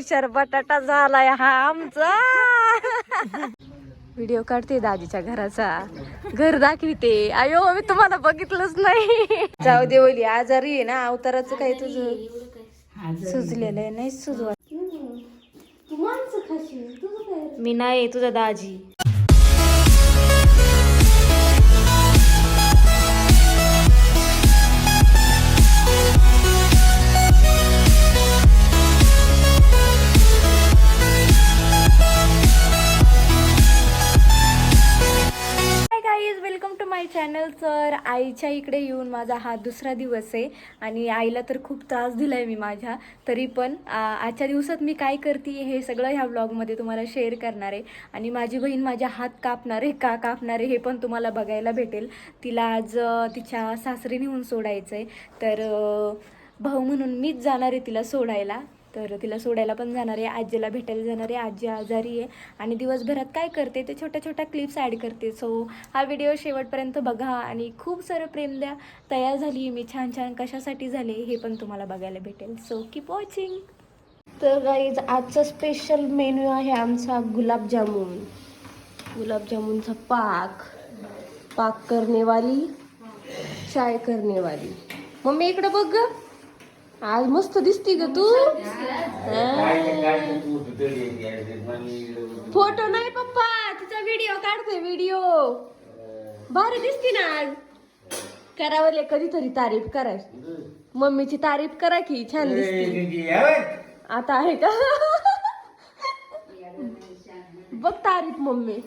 हुशार बटाटा झालाय हा आमचा. व्हिडिओ काढते दाजीच्या घराचा. घर दाखविते. अयो मी तुम्हाला बघितलंच नाही. जाऊ दे ओली आजारी आहे ना अवताराचं काय तुझं? सुजलेलं आहे नाही सुजवा मी नाही तुझा दाजी. वेलकम टू माय चॅनल तर आईच्या इकडे येऊन माझा हा दुसरा दिवस आहे आणि आईला तर खूप त्रास दिलाय मी माझ्या. तरी पण आजच्या दिवसात मी काय करते हे सगळं ह्या व्लॉगमध्ये तुम्हाला शेअर करणार आहे. आणि माझी बहीण माझ्या हात कापणार आहे का कापणार आहे हे पण तुम्हाला बघायला भेटेल. तिला आज तिच्या सासरी नेऊन सोडायचं आहे तर भाऊ म्हणून मीच जाणार आहे तिला सोडायला. तर तिला सोडायला पण जाणार आहे आजीला भेटायला जाणार आहे आजी आजारी आहे आणि दिवसभरात काय करते ते छोट्या छोट्या क्लिप्स ॲड करते. सो हा व्हिडिओ शेवटपर्यंत बघा आणि खूप सारं प्रेम द्या. तयार झाली मी छान छान कशासाठी झाले हे पण तुम्हाला बघायला भेटेल. सो कीप वॉचिंग तर गाईज आजचा स्पेशल मेन्यू आहे आमचा गुलाबजामुन. गुलाबजामुनचा पाक. पाक करणेवाली चाय करणेवाली मम्मी इकडं बघ आज मस्त दिसती ग तू. फोटो नाही पप्पा तिचा व्हिडिओ काढते व्हिडिओ भारी दिसती ना आज. करावले कधीतरी तारीफ कराय मम्मीची तारीफ करा की छान दिसते. आता आहे का? बघ तारीफ मम्मी.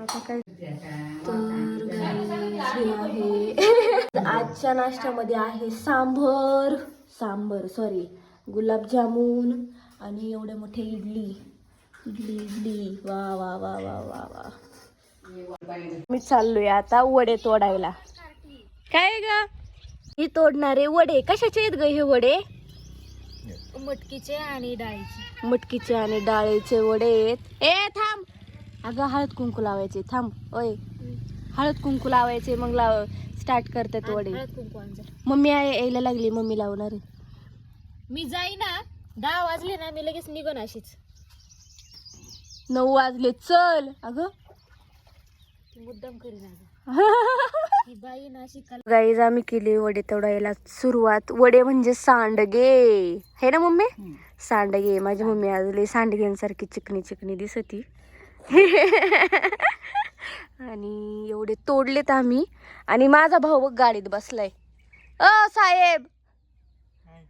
आता काय? तर guys, आजच्या नाश्त्यामध्ये आहे सांबर सांबर सॉरी गुलाबजामुन आणि एवढे मोठे इडली. इडली इडली. वा वा वा वा वा वा. मी चाललोय आता वडे तोडायला. काय ग? हे तोडणारे वडे. कशाचे आहेत ग हे वडे? मटकीचे आणि डाळीचे. मटकीचे आणि डाळीचे वडे आहेत. ए थांब. अगं हळद कुंकू लावायचे. थांब. ओय. हळद कुंकू लावायचे मग लाव स्टार्ट करतात वडे हळद कुंकू आण मम्मी आहे यायला लागली मम्मी लावणार आहे. मी जाई ना दहा वाजले ना मी लगेच निघन अशीच. नऊ वाजले चल. अगं. मुद्दाम करीन अगं. ही बाई ना अशी काल गाईज आम्ही केली वडे तोडायला सुरुवात. वडे म्हणजे सांडगे. हे ना मम्मी? सांडगे. माझी मम्मी आज लई सांडग्यांसारखी चिकनी चिकनी दिसती. आणि एवढे तोडलेत आम्ही. आणि माझा भाऊ बघ गाडीत बसलाय. अ साहेब!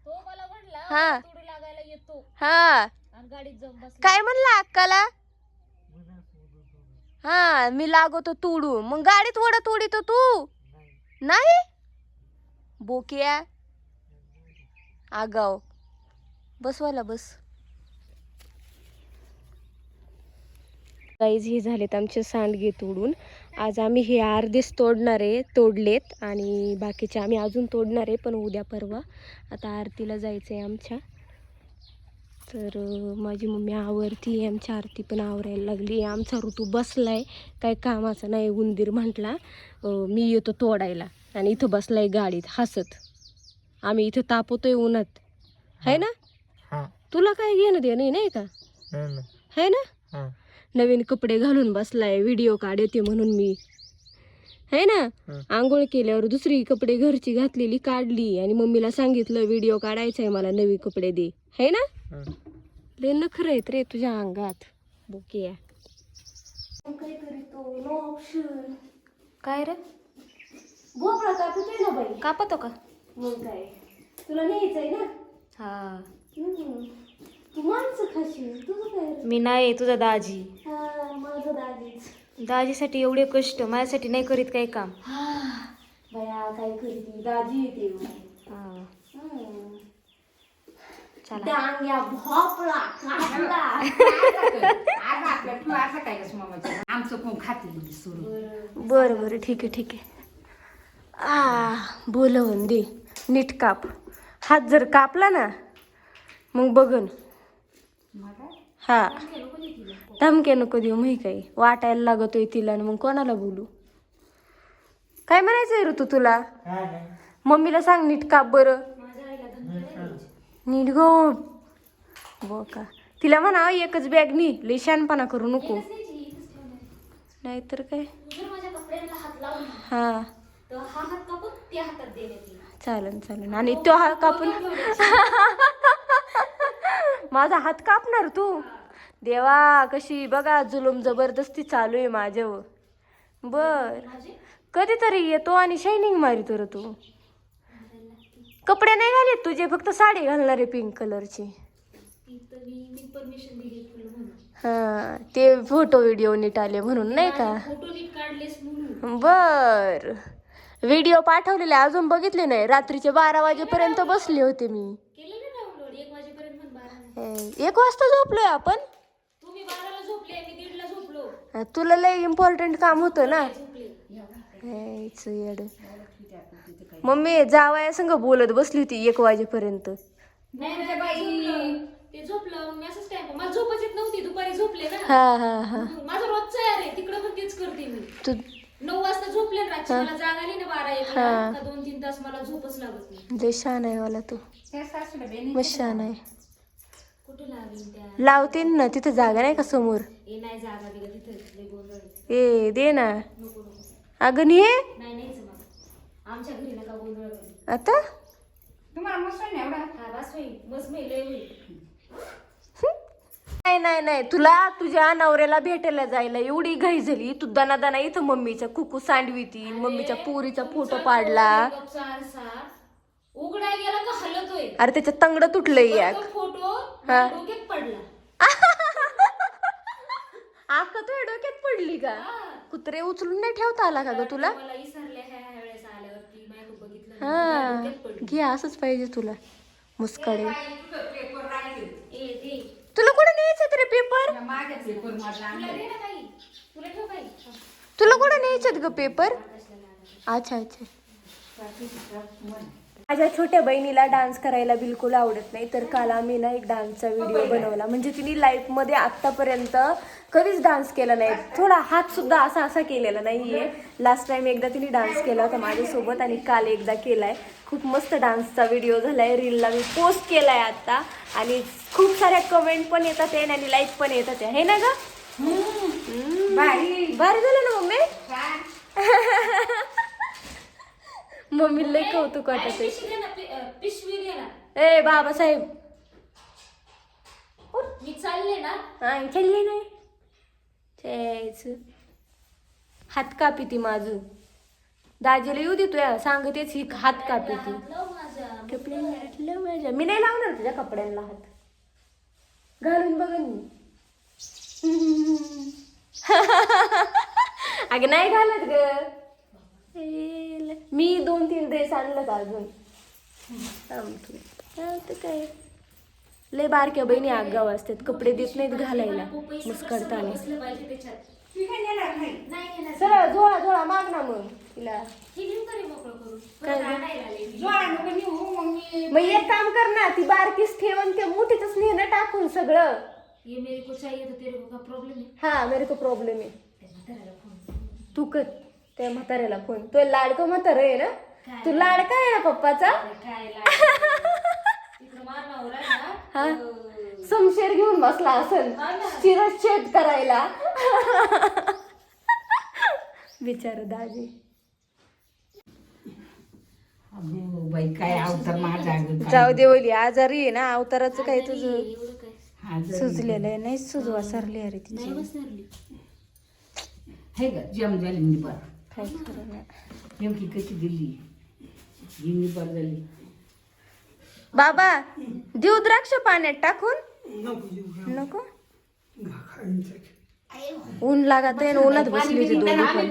तो मला म्हणला हा. तोडू लागायला येतो हा. आणि गाडीत जाऊन बसला. काय म्हणला अक्काला? हा मी लागवतो तुडू. मग गाडीत वडा तोडीतो तू. नाही? बोकिया? आगाव. बसवायला बस. गाईज हे झालेत आमचे सांडगे तोडून आज आम्ही हे अर्धेच तोडणार आहे तोडलेत आणि बाकीचे आम्ही अजून तोडणार आहे पण उद्या परवा. आता आरतीला जायचं आहे आमच्या. तर माझी मम्मी आवरती आमची आरती पण आवरायला लागली आमचा ऋतू बसलाय काय कामाचा नाही उंदीर म्हटला. मी येतो तोडायला आणि इथं बसलाय गाडीत हसत. आम्ही इथं तापवतोय उन्हात. है ना? तुला काय घेणं देणं नाही का? हा ना? नवीन कपडे घालून बसलाय व्हिडिओ काढते म्हणून मी. है ना. आंघोळ केल्यावर दुसरी कपडे घरची घातलेली काढली आणि मम्मीला सांगितलं व्हिडिओ काढायचा आहे मला नवी कपडे दे. है ना. लय नखर आहेत रे तुझ्या अंगात. बोकिया काय करीतो नो ऑप्शन काय रे? भोपळा कापतोय ना बाई. कापतो का? मग काय? तुला न्यायचंय ना? हा. तू माणसं खाशील तुझं काय रे? मी नाही तुझा दाजी. हा माझं दाजीच. दाजीसाठी एवढे कष्ट माझ्यासाठी नाही करीत काही काम. हा बया काय करती दाजी येते हा. हम्म. चला. डांग्या भोपळा कापला आमचं कोण खाते सोडून बरं बरं ठीक आहे ठीक आहे. आ बोलवून दे नीट काप. हात जर कापला ना मग बघन. हा. धमक्या नको देऊ माही काही? वाटायला लागतोय तिला आणि मग कोणाला बोलू? काय म्हणायचंय ऋतू तुला? मम्मीला सांग नीट काप बरं. नीट गो बोका. तिला म्हणा एकच बॅग नी. लई शहाणपणा करू नको. नाहीतर काय? जर माझ्या कपड्यांना हात लावला हा. हा चालन चालन. आणि तो हा कापून माझा हात कापणार तू? देवा कशी बघा जुलूम जबरदस्ती चालू आहे माझ्यावर. बर. कधीतरी येतो आणि शायनिंग मारितो तर तू. कपडे नाही घाले तुझे फक्त साडी घालणार आहे पिंक कलरची हा ते फोटो व्हिडिओ नीट आले म्हणून नाही का? बर. व्हिडिओ पाठवलेले अजून बघितले नाही. रात्रीचे बारा वाजेपर्यंत बसले होते मी केलं ना डाउनलोड एक वाजेपर्यंत पण बारा हे, एक वाजता झोपलोय आपण. तुम्ही बाराला झोपले मी दीडला झोपलो. तुला लय इम्पॉर्टंट काम होतं ना. हे. मम्मी जावया संग बोलत बसली होती एक वाजेपर्यंत. झोपलं. ते झोपलं मी असंच मला झोपच येत नव्हती दुपारी झोपले ना. हा हा हा. माझं रोजचं आहे तिकडं पण तेच करते मी. तू नऊ वाजता झोपले ना रात्री मला जाग आली ना बारा एक. हा. का दोन तीन तास मला झोपच लागत नाही. लय छान आहे मला तू. मस्त छान आहे. कुठे लागली त्या? लावते ना तिथं जागा नाही का समोर? ए नाही जागा दिला तिथं लय गोंधळ आहे. ए दे ना. अगं नी नाही नाहीच मला आमच्या घरी नका गोंधळ करू आता? हा नाही नाही नाही तुला तुझ्या नवऱ्याला भेटायला जायला एवढी घाई झाली तू दना दना इथं मम्मीच्या कुकू सांडवी ती मम्मीच्या पोरीचा फोटो पाडला. गेला का हलतोय? अरे त्याच्या तंगड तुटलंय या तो फोटो हा. डोक्यात पडला. आका तुझ्या डोक्यात पडली का? कुत्रे उचलून नाही ठेवता आला का ग तुला? मला इसरले ह्या ह्या वेळेस आल्यावरती. माझ्या बघितलं हा. नाही. डोक्यात पडलं. घे असंच पाहिजे तुला. मुस्काडे. ए दे. तुला कुठे न्यायचं रे पेपर माझ्या पेपर माझा तुला दे ना काही तुला ठेव काही हा. तुला कुठे न्यायच्यात ग पेपर अच्छा अच्छा. माझ्या छोट्या बहिणीला डान्स करायला बिलकुल आवडत नाही. तर काल आम्ही ना एक डान्सचा व्हिडिओ बनवला. म्हणजे तिने लाईफमध्ये आत्तापर्यंत कधीच डान्स केला नाही. थोडा हात सुद्धा असा असा केलेला नाहीये. लास्ट टाइम एकदा तिने डान्स केला होता माझ्यासोबत आणि काल एकदा केलाय. खूप मस्त डान्सचा व्हिडिओ झालाय. रीलला मी पोस्ट केलाय आता. आणि खूप साऱ्या कमेंट पण येतात आहे आणि लाईक पण येतात आहे. हे ना ग. भारी भारी झालं ना मम्मी? मम्मी लय कौतुक वाटत ए बाबासाहेब. मी चालले ना. हा चालले नाही. हात कापी ती माझं. दाजीला येऊ देतोय सांगतेच ही हात कापी ती. कपडे माझ्या मी नाही लावणार तुझ्या कपड्यांना हात. घालून बघन मी अगं नाही घालत ग. मी दोन तीन ड्रेस आणलं का अजून थांब तू. चालतं काय? लय बारक्या बहिणी आगाव असतात कपडे देत नाहीत घालायला येणार सरळ झोळा झोळा माग ना मग तिला. ही तरी मग एक काम कर ना ती बारकीच ठेवून ते मुठीतच नेणं टाकून सगळं. ये मेरे को चाहिए तो तेरे को का प्रॉब्लेम है? हा मेरे को प्रॉब्लेम आहे. तू कर. त्या म्हाताऱ्याला फोन. तो लाडकं म्हातारं आहे ना? तू लाडका आहे ना पप्पाचा? हा? समशेर घेऊन बसला असेल. शिरच्छेद करायला. बिचार दाजी. बाई काय अवतार माझा. जाऊ दे ओली आजारी आहे ना अवताराचं काय तुझं. सुजलेलं आहे नाही सुजवा सरली अरे नाही तिची बसणारली हे ग जम झाली निबर काय खरं नाही. नेमकी कशी दिली? निबर झाली. बाबा देऊ द्राक्ष पाण्यात टाकून? नको ऊन लागत आहे उन्हात बसली होती दोन्ही पण.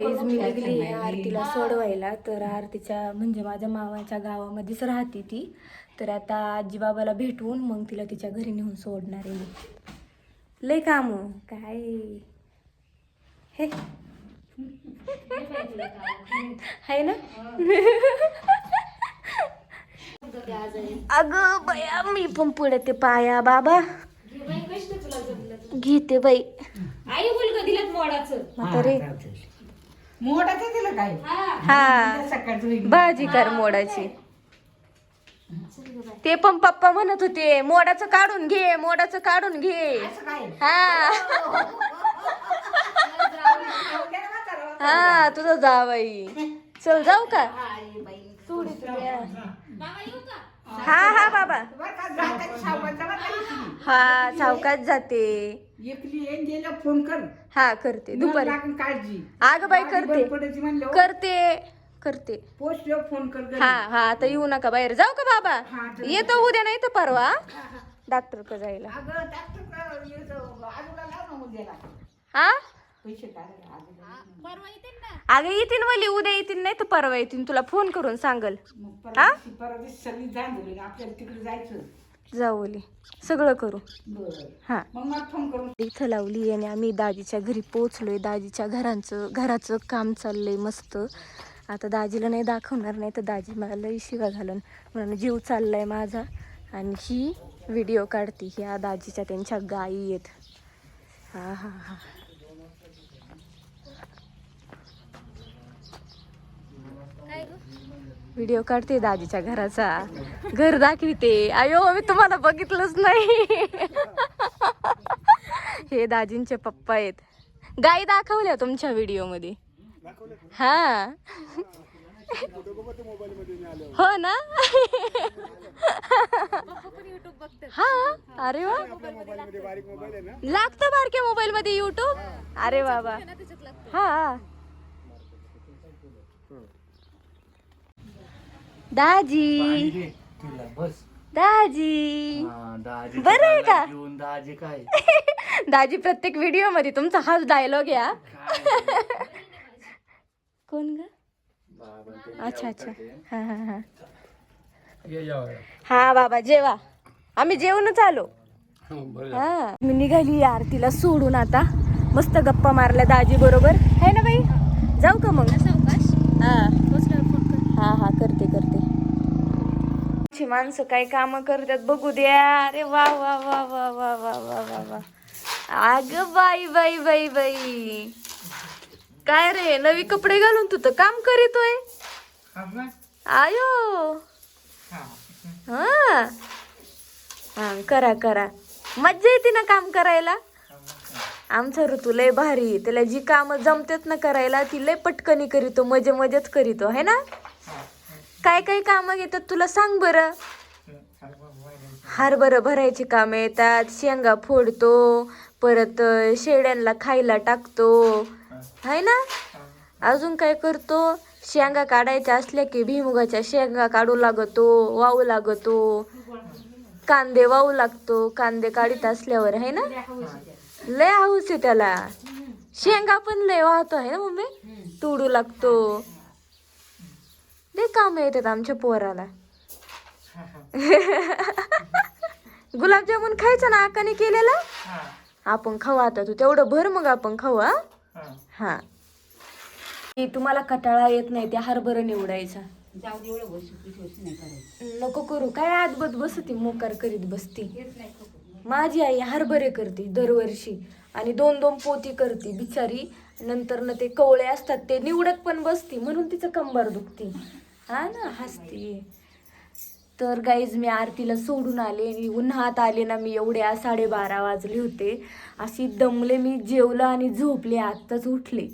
मी निघली आरतीला सोडवायला. तर आरतीच्या म्हणजे माझ्या मामाच्या गावामध्येच राहते ती. तर आता आजी बाबाला भेटवून मग तिला तिच्या घरी नेऊन सोडणार आहे लय काम हो. काय? हे. आहे ना? अगं बया मी पण पडते पाया बाबा. घेते बाई. आई बोल ग दिलं मोडाचं. म्हातारे. दिलं काय? हा. हा. सकाळचं भाजी कर मोडाची ते पण पप्पा म्हणत होते मोडाचं काढून घे मोडाचं काढून घे. असं काय? हा. हा तुझा जावाई चल जाऊ का? हा हा बाबा. हा सावकात जाते. फोन कर. हा करते. दुपारी. काळजी. अगं बाई करते. करते. करते. पोस्ट फोन कर हा हा आता येऊ नका बाहेर. जाऊ का बाबा? येतो उद्या नाही तर परवा. डॉक्टर क जायला. हा? पैसे काढायला परवा येते ना. अगं येतील वली उद्या येतील नाही तर परवा येतील. तुला फोन करून सांगल. मग हा? दिवशी सगळी आपल्याला तिकडे जायचं. जाऊ ओली सगळं करू. बरं. हा. मग मला फोन करून इथं लावली आणि आम्ही दाजीच्या घरी पोचलोय दाजीच्या घरांचं घराचं काम चाललंय मस्त. आता दाजीला नाही दाखवणार नाही तर दाजी मला लई शिवा घालून म्हणून जीव चाललाय माझा. आणि ही व्हिडिओ काढते. ह्या दाजीच्या त्यांच्या गायी आहेत. हा हा हा काय ग व्हिडिओ काढते दाजीच्या घराचा. घर दाखविते. अयो मी तुम्हाला बघितलंच नाही. हे दाजींचे पप्पा आहेत. गाई दाखवल्या तुमच्या व्हिडिओमध्ये हा. हो ना? हा. अरे वा. लागतं बारक्या मोबाईल मध्ये युट्यूब अरे बाबा. हा. दाजी. तिला बस. दाजी. हा, दाजी बरं आहे का? घेऊन दाजी काय? दाजी प्रत्येक व्हिडिओमध्ये तुमचा हाच डायलॉग या. कोण ग? अच्छा अच्छा. हा हा हा. हा बाबा जेवा. आम्ही जेवणच आलो. बरं. हा. मी निघाली या आरतीला सोडून आता. मस्त गप्पा मारल्या दाजी बरोबर. है ना बाई? जाऊ का मग? हा पोचल्यावर फोन कर हा हा करते करते ची माणसं काय काम करतात बघू द्या. अरे वा वा वा वा वा वा वा वा वा. अग बाई बाई बाई बाई. काय रे नवी कपडे घालून तू तर काम करीतोय? आयो. हा. हा. करा करा. मज्जा येते ना काम करायला? आमचा ऋतू लय भारी. त्याला जी कामं जमतात ना करायला ती लय पटकनी करीतो मजे मजेच करीतो है ना? काय काय कामं घेतात तुला सांग बरं. हरभरं भरायची कामं येतात शेंगा फोडतो परत शेळ्यांना खायला टाकतो. आहे ना? अजून काय करतो? शेंगा काढायच्या असल्या की भीमुगाच्या शेंगा काढू लागतो वाहू लागतो. कांदे वाहू लागतो कांदे काढीत असल्यावर आहे ना? लय हाऊस आहे त्याला. शेंगा पण लय वाहतो आहे ना मम्मी? तोडू लागतो. लय काम येतात आमच्या पोराला. गुलाबजामुन खायचं ना आकाने केलेला? आपण खाऊ आता तू. तेवढं भर मग आपण खाऊ हा? हा. की तुम्हाला कटाळा येत नाही त्या हरभरं निवडायचा. नको करू. काय आदबत बसती मोकार करीत बसती? माझी आई हरभरे करते दरवर्षी आणि दोन दोन पोती करते बिचारी. नंतर ना ते कवळे असतात ते निवडत पण बसती म्हणून तिचं कंबर दुखती. हा ना हसती. तर गाईज मी आरतीला सोडून आले. उन्हात आले ना मी एवढ्या साडेबारा वाजले होते. अशी दमले मी जेवलं आणि झोपले. आत्ताच उठले.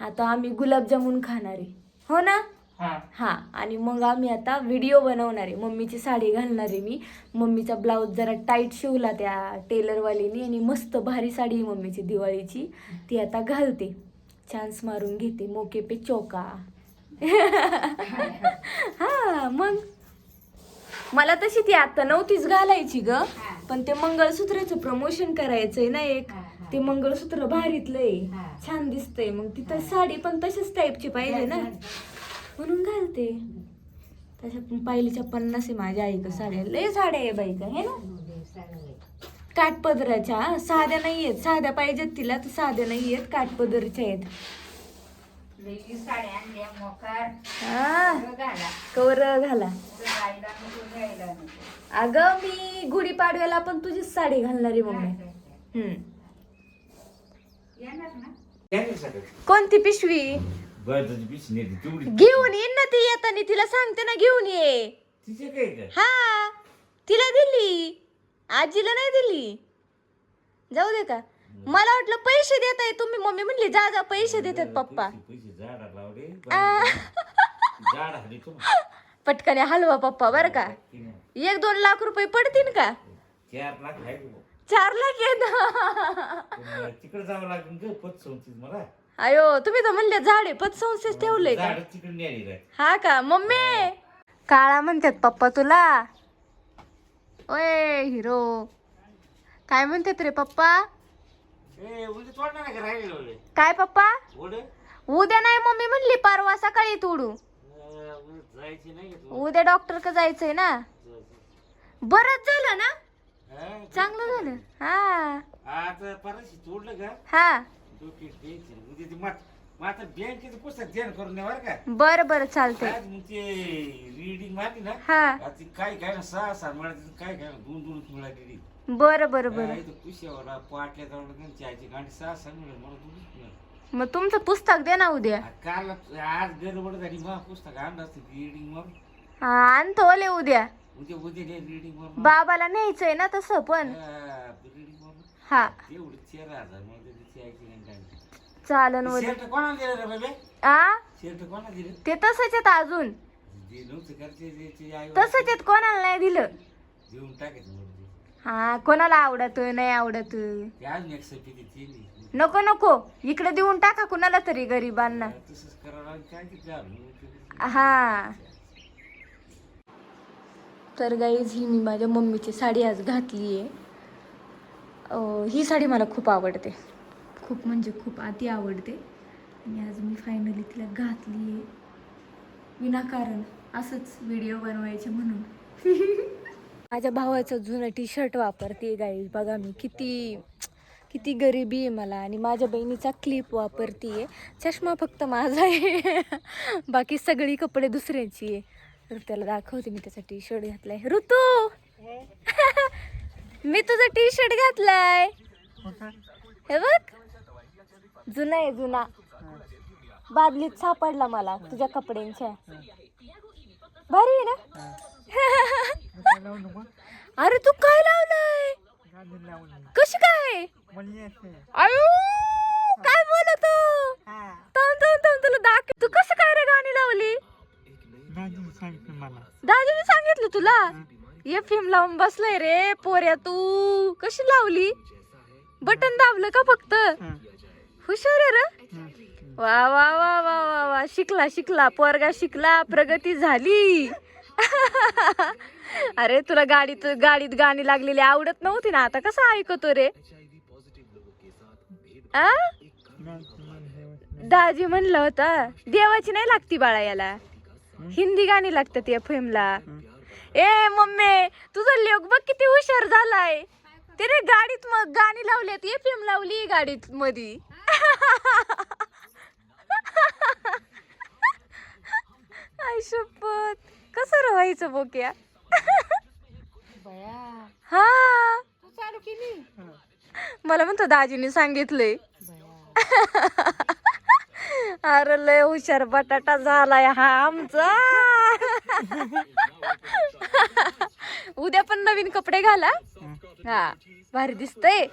आता आम्ही गुलाबजामून खाणार आहे. हो ना? हा. आणि मग आम्ही आता व्हिडिओ बनवणार आहे. मम्मीची साडी घालणार आहे मी. मम्मीचा ब्लाऊज जरा टाईट शिवला त्या टेलरवालीने आणि मस्त भारी साडी आहे मम्मीची दिवाळीची. ती आता घालते. चान्स मारून घेते. मोके पे चौका. हा मग. मला तशी ती आता नव्हतीच घालायची ग. पण ते मंगळसूत्राचं प्रमोशन करायचंय ना एक. ते मंगळसूत्र भारीतलं आहे छान दिसतंय. मग तिथं साडी पण तशाच टाईपची पाहिजे ना. म्हणून घालते. तशा पण पायलीच्या पन्नास आहे माझ्या आई का साड्या. लय साड्या आहे बाई का हे ना? काठपदराच्या हा, साध्या नाही आहेत. साध्या पाहिजेत तिला तर साध्या नाही आहेत काठपदरच्या आहेत. वेगळी साड्या आणल्या मोकार. हा. घाला. कवर घाला. अगं मी गुढीपाडव्याला पण तुझीच साडी घालणार आहे मम्मी. कोणती पिशवी? तेवढी घेऊन येईन ना ती येताना तिला सांगते ना घेऊन ये. तिचे काय काय हा तिला दिली. आजीला नाही दिली. जाऊ दे का. मला वाटलं पैसे देत आहे तुम्ही. मम्मी म्हणली जा जा पैसे देतात पप्पा पैसे पैसे झाडा लावले आ. झाड हल्ली तू. पटकन हलवा पप्पा बरं का. एक दोन लाख रुपये पडतील का? चार लाख आहे तू चार लाख येत तिकडे जावं लागेल ग पत संस्थेत मला. अयो तुम्ही तर म्हणले झाडे पतसंस्थेत ठेवले का? झाड हा का? मम्मी! काळा म्हणतात पप्पा तुला. ओय हिरो. काय म्हणतात रे पप्पा? ए उद्या तोडणार नाही का राहिले ओढे काय पप्पा? उद्या नाही मम्मी म्हणली परवा सकाळी तोडू. जायची नाही का तू उद्या डॉक्टर का जायचंय ना. बरंच झालं ना? हा? चांगलं झालं. हा. आता परत तोडलं का? हा. डोक्यात द्यायची. उद्या ते मात माता बँकेचं पुस्तक ध्यान करून बरं का. बरं बरं चालतंय. आज मग ते रीडिंग मारली ना हा. आता ती काय काय ना सहा सहा मिळाली काय ना दोन बरं बरं बरं. पाटल्या गाडी सहा सहा मिळाली मला दोनच मिळाली. मग तुमचं पुस्तक दे ना उद्या. आ, काल आज गडबड झाली मग पुस्तक आणलं असतं रीडिंग मग हा आणतो ओले उद्या. उद्या उद्या रीडिंग मग बाबाला न्यायचंय ना तसं पण. रीडिंग मग हा. तेवढी तेरा हजार मग त्याची आईची नाही. गाडी चालन उद्या शर्ट कोणाला दिलं रे बाबे? आ? शर्ट कोणाला दिलं? ते तसंच आहेत अजून. जे नव्हतं करते त्याची आई तसंच आहेत कोणाला नाही दिलं. देऊन टाकायचं वरती. हा कोणाला आवडत नाही आवडत ते अजून एक सपी ती. नको नको. इकडे देऊन टाका कुणाला तरी गरीबांना. तसंच करावं लागेल. काय ते झालं. हा. तर गाईज ही मी माझ्या मम्मीची साडी आज घातली आहे ही साडी मला खूप आवडते. खूप म्हणजे खूप अति आवडते. आणि आज मी फायनली तिला घातली आहे. विनाकारण असंच व्हिडिओ बनवायचे म्हणून. माझ्या भावाचं जुनं टी शर्ट वापरते गाईज बघा मी किती किती गरिबी आहे मला. आणि माझ्या बहिणीचा क्लिप वापरते चष्मा फक्त माझा आहे. बाकी सगळी कपडे दुसऱ्याची आहे. तर त्याला दाखवते मी त्याचा टी शर्ट घातलाय. ऋतू! मी तुझा टी शर्ट घातलाय हे बघ. जुना आहे जुना. बादलीत सापडला मला तुझ्या कपड्यांच्या. भारी आहे ना? अरे तू काय लावलंय? कशी काय? अयो काय बोलत? थांब थांब थांब तुला दाख तू कसं काय रे गाणी लावली? दादीने सांगितलं तुला? ये फिल्म लावून बसलाय रे पोऱ्या तू. कशी लावली? बटन दाबलं का फक्त? हुशार आहे रे. वा वा वा वा वा वा. शिकला शिकला. पोरगा शिकला प्रगती झाली. अरे तुला गाडीत गाडीत गाणी लागलेली आवडत नव्हती ना? आता कसं ऐकतो रे? आ? दाजी म्हणलं होतं देवाची नाही लागती बाळा याला. हिंदी गाणी लागतात या फिल्मला ए मम्मी तुझा लेख बघ किती हुशार झालाय. तिने गाडीत मग गाणी लावलेत ये एम लावली गाडीत मधी. आई शपथ. कसं रवायचं बोक्या हा. चालू केली मला म्हणतो दाजीने सांगितलंय. अरे लय हुशार बटाटा झालाय हा आमचा. उद्या पण नवीन कपडे घाला. हा भारी दिसतंय.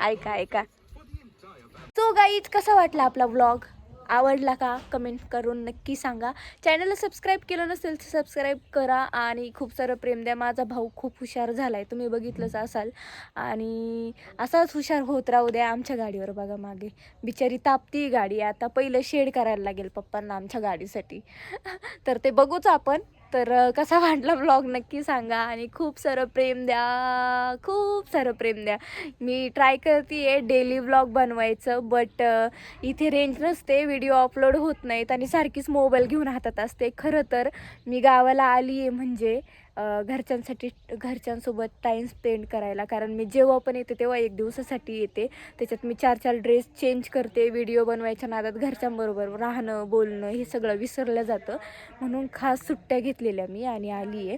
ऐका ऐका. तो गाईत कसा वाटला आपला ब्लॉग आवडला का कमेंट करून नक्की सांगा. चॅनलला सबस्क्राईब केलं नसेल तर सबस्क्राईब करा आणि खूप सारं प्रेम द्या. माझा भाऊ खूप हुशार झाला आहे तुम्ही बघितलंच असाल. आणि असाच हुशार होत राहू द्या आमच्या गाडीवर बघा मागे. बिचारी तापती गाडी आता पहिलं शेड करायला लागेल पप्पांना आमच्या गाडीसाठी. तर ते बघूच आपण. तर कसा वाटला ब्लॉग नक्की सांगा आणि खूप सारं प्रेम द्या खूप सारं प्रेम द्या. मी ट्राय करते आहे डेली ब्लॉग बनवायचं बट इथे रेंज नसते व्हिडिओ अपलोड होत नाहीत आणि सारखीच मोबाईल घेऊन हातात असते. खरं तर मी गावाला आली आहे म्हणजे घरच्यांसाठी घरच्यांसोबत टाईम स्पेंड करायला. कारण मी जेव्हा पण येते तेव्हा एक दिवसासाठी येते. त्याच्यात मी चार चार ड्रेस चेंज करते व्हिडिओ बनवायच्या नादात घरच्यांबरोबर राहणं बोलणं हे सगळं विसरलं जातं. म्हणून खास सुट्ट्या घेतलेल्या मी आणि आली आहे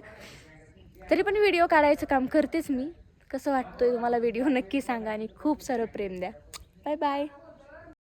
तरी पण व्हिडिओ काढायचं काम करतेच मी. कसं वाटतोय तुम्हाला? व्हिडिओ नक्की सांगा आणि खूप सारं प्रेम द्या. Bye bye